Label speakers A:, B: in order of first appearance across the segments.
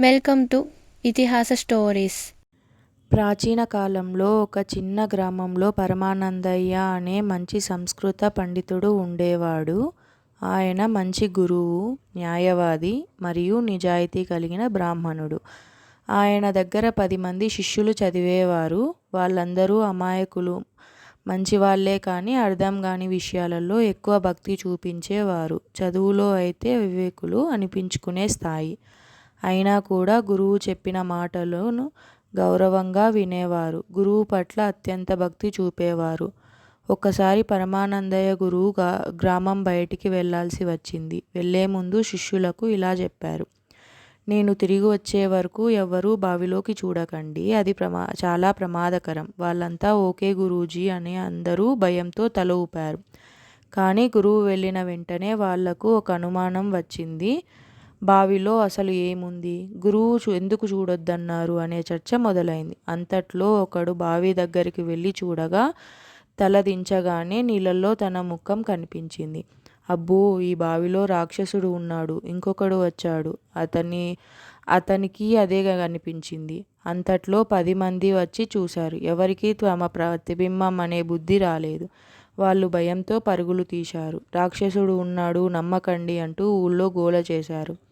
A: Welcome to ఇతిహాస stories
B: ప్రాచీన కాలంలో ఒక చిన్న గ్రామంలో పరమానందయ్య అనే మంచి సంస్కృత పండితుడు ఉండేవాడు. ఆయన మంచి గురువు న్యాయవాది మరియు నిజాయితీ కలిగిన బ్రాహ్మణుడు. ఆయన దగ్గర పది మంది శిష్యులు చదివేవారు. వాళ్ళందరూ అమాయకులు. మంచివాళ్ళే కానీ అర్థం కాని విషయాలలో ఎక్కువ భక్తి చూపించేవారు. చదువులో అయితే వివేకులు అనిపించుకునే స్థాయి. అయినా కూడా గురువు చెప్పిన మాటలను గౌరవంగా వినేవారు. గురువు పట్ల అత్యంత భక్తి చూపేవారు. ఒక్కసారి పరమానందయ్య గురువు గ్రామం బయటికి వెళ్ళాల్సి వచ్చింది. వెళ్ళే ముందు శిష్యులకు ఇలా చెప్పారు. నేను తిరిగి వచ్చే వరకు ఎవ్వరూ బావిలోకి చూడకండి. అది ప్రమా చాలా ప్రమాదకరం. వాళ్ళంతా ఓకే గురూజీ అని అందరూ భయంతో తల ఊపారు. కానీ గురువు వెళ్ళిన వెంటనే వాళ్ళకు ఒక అనుమానం వచ్చింది. బావిలో అసలు ఏముంది? గురువు ఎందుకు చూడొద్దన్నారు అనే చర్చ మొదలైంది. అంతట్లో ఒకడు బావి దగ్గరికి వెళ్ళి చూడగా తలదించగానే నీళ్ళల్లో తన ముఖం కనిపించింది. అబ్బో ఈ బావిలో రాక్షసుడు ఉన్నాడు. ఇంకొకడు వచ్చాడు. అతని అతనికి అదే కనిపించింది. అంతట్లో పది మంది వచ్చి చూశారు. ఎవరికి తమ ప్రతిబింబం అనే బుద్ధి రాలేదు. వాళ్ళు భయంతో పరుగులు తీశారు. రాక్షసుడు ఉన్నాడు నమ్మకండి అంటూ ఊళ్ళో గోల చేశారు.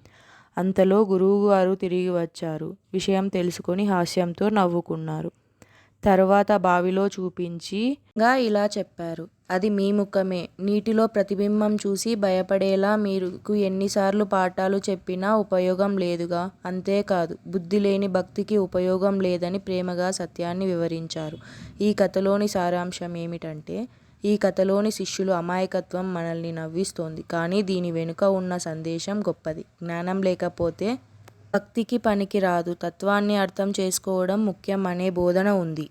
B: అంతలో గురువుగారు తిరిగి వచ్చారు. విషయం తెలుసుకొని హాస్యంతో నవ్వుకున్నారు. తర్వాత బావిలో చూపించి గా ఇలా చెప్పారు. అది మీ ముఖమే. నీటిలో ప్రతిబింబం చూసి భయపడేలా మీకు ఎన్నిసార్లు పాఠాలు చెప్పినా ఉపయోగం లేదుగా. అంతేకాదు బుద్ధి లేని భక్తికి ఉపయోగం లేదని ప్రేమగా సత్యాన్ని వివరించారు. ఈ కథలోని సారాంశం ఏమిటంటే ఈ కథలోని శిష్యులు అమాయకత్వం మనల్ని నవ్విస్తోంది. కానీ దీని వెనుక ఉన్న సందేశం గొప్పది. జ్ఞానం లేకపోతే భక్తికి పనికి రాదు తత్వాన్ని అర్థం చేసుకోవడం ముఖ్యం అనే బోధన ఉంది.